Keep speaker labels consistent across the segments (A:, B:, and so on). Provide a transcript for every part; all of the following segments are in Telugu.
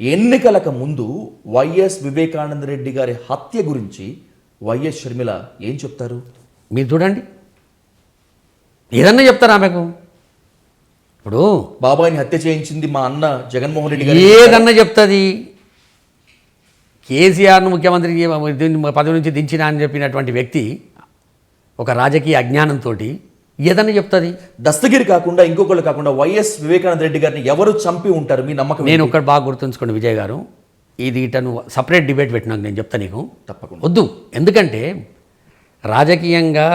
A: ఎన్నికలకు ముందు వైఎస్ వివేకానంద రెడ్డి గారి హత్య గురించి వైఎస్ షర్మిల ఏం చెప్తారు?
B: మీరు చూడండి. ఏదన్నా చెప్తారా ఆమెకు? ఇప్పుడు
A: బాబాయిని హత్య చేయించింది మా అన్న జగన్మోహన్ రెడ్డి గారు.
B: ఏదన్నా చెప్తుంది? కేసీఆర్ను ముఖ్యమంత్రి పదవి నుంచి దించిన అని చెప్పినటువంటి వ్యక్తి ఒక రాజకీయ అజ్ఞానంతో ఏదన్నా చెప్తుంది?
A: దస్తగిరి కాకుండా ఇంకొకళ్ళు కాకుండా వైఎస్ వివేకానంద రెడ్డి గారిని ఎవరు చంపి ఉంటారు? మీ నమ్మకం
B: నేను ఒక్కటి బాగా గుర్తుంచుకోండి విజయ్ గారు. ఇది ఇటను సపరేట్ డిబేట్ పెట్టినాక నేను చెప్తా నీకు.
A: తప్పకుండా.
B: వద్దు. ఎందుకంటే రాజకీయంగా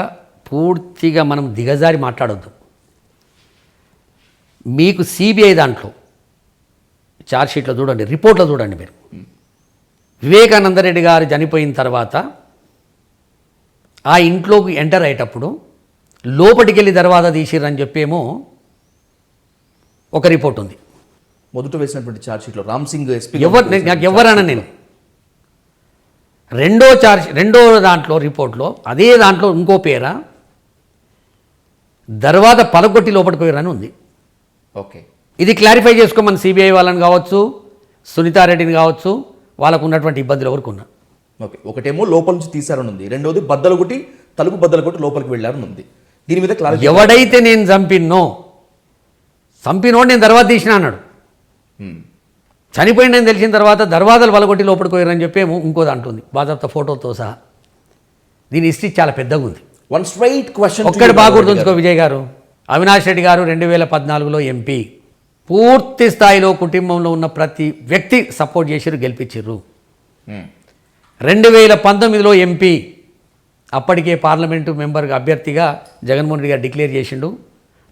B: పూర్తిగా మనం దిగజారి మాట్లాడొద్దు. మీకు సిబిఐ దాంట్లో ఛార్జ్షీట్లో చూడండి రిపోర్ట్లో చూడండి మీరు. వివేకానంద రెడ్డి గారు చనిపోయిన తర్వాత ఆ ఇంట్లోకి ఎంటర్ అయ్యేటప్పుడు లోపలికి వెళ్ళి దర్వాజా తీసిర్రని చెప్పేమో ఒక రిపోర్ట్ ఉంది.
A: మొదట వేసినటువంటి ఛార్జ్ షీట్లో రామ్ సింగ్ ఎస్పీ
B: ఎవరు నాకు ఎవరన్నా నేను. రెండో చార్జ్ రెండో దాంట్లో రిపోర్ట్లో అదే దాంట్లో ఇంకో పేర? దర్వాజ పలగొట్టి లోపలికి పోయారని ఉంది.
A: ఓకే.
B: ఇది క్లారిఫై చేసుకోమని సిబిఐ వాళ్ళని కావచ్చు సునీతారెడ్డిని కావచ్చు వాళ్ళకు ఉన్నటువంటి ఇబ్బందులు ఎవరికి ఉన్నా
A: ఓకే. ఒకటేమో లోపల నుంచి తీశారని ఉంది రెండోది బద్దలు కొట్టి తలుపు బద్దలు కొట్టి లోపలికి వెళ్ళారని ఉంది దీని మీద క్లారిటీ
B: ఎవడైతే నేను చంపినో చంపినోడు నేను దర్వాజ తీసిన అన్నాడు.
A: ఉమ్.
B: చనిపోయిందని తెలిసిన తర్వాత దర్వాజాలు వలగొట్టి లోపలికి పోయారని చెప్పి ఇంకోది అంటుంది బాజాప్త ఫోటోతో సహా. దీని హిస్టరీ చాలా పెద్దగా ఉంది.
A: వన్ స్ట్రైట్ క్వశ్చన్
B: ఒక్కటి బాగా గుర్తుంచుకో విజయ్ గారు. అవినాష్ రెడ్డి గారు రెండు వేల పద్నాలుగులో ఎంపీ. పూర్తి స్థాయిలో కుటుంబంలో ఉన్న ప్రతి వ్యక్తి సపోర్ట్ చేసిర్రు గెలిపించిర్రు. రెండు వేల పంతొమ్మిదిలో ఎంపీ. అప్పటికే పార్లమెంటు మెంబర్ అభ్యర్థిగా జగన్మోహన్ రెడ్డి గారు డిక్లేర్ చేసిండు.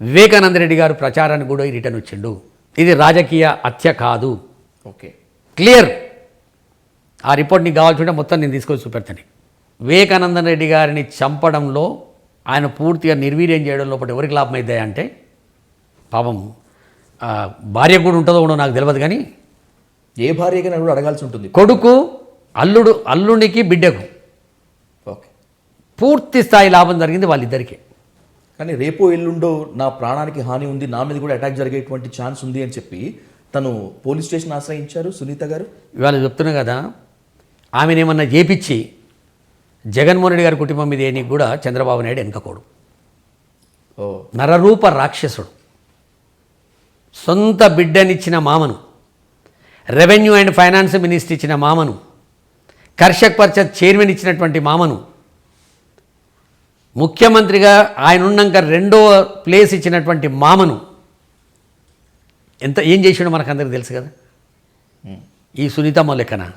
B: వివేకానంద రెడ్డి గారు ప్రచారానికి కూడా రిటర్న్ వచ్చిండు. ఇది రాజకీయ హత్య కాదు.
A: ఓకే.
B: క్లియర్. ఆ రిపోర్ట్ నీకు కావాల్సి ఉంటే మొత్తం నేను తీసుకొచ్చి చూపెడతాను. వివేకానంద రెడ్డి గారిని చంపడంలో ఆయన పూర్తిగా నిర్వీర్యం చేయడం లోపల ఎవరికి లాభం అవుతాయి అంటే పాపం భార్య కూడా ఉంటుందో ఉండో నాకు తెలియదు కానీ
A: ఏ భార్యగా కూడా అడగాల్సి ఉంటుంది.
B: కొడుకు అల్లుడు అల్లుడికి బిడ్డకు.
A: ఓకే.
B: పూర్తి స్థాయి లాభం జరిగింది వాళ్ళిద్దరికీ.
A: కానీ రేపో ఎల్లుండో నా ప్రాణానికి హాని ఉంది నా మీద కూడా అటాక్ జరిగేటువంటి ఛాన్స్ ఉంది అని చెప్పి తను పోలీస్ స్టేషన్ ఆశ్రయించారు సునీత గారు.
B: ఇవాళ చెప్తున్నా కదా ఆమెనేమన్నా చేపించి జగన్మోహన్ రెడ్డి గారి కుటుంబం మీద ఏనికి కూడా చంద్రబాబు నాయుడు వెనకపోడు
A: ఓ.
B: నరరూప రాక్షసుడు. సొంత బిడ్డనిచ్చిన మామను రెవెన్యూ అండ్ ఫైనాన్స్ మినిస్టర్ ఇచ్చిన మామను కర్షక్ పరిషత్ చైర్మన్ ఇచ్చినటువంటి మామను ముఖ్యమంత్రిగా ఆయన ఉన్నాక రెండో ప్లేస్ ఇచ్చినటువంటి మామను ఎంత ఏం చేసిండో మనకు అందరికి తెలుసు కదా? ఈ సునీతమ్మ లెక్కన.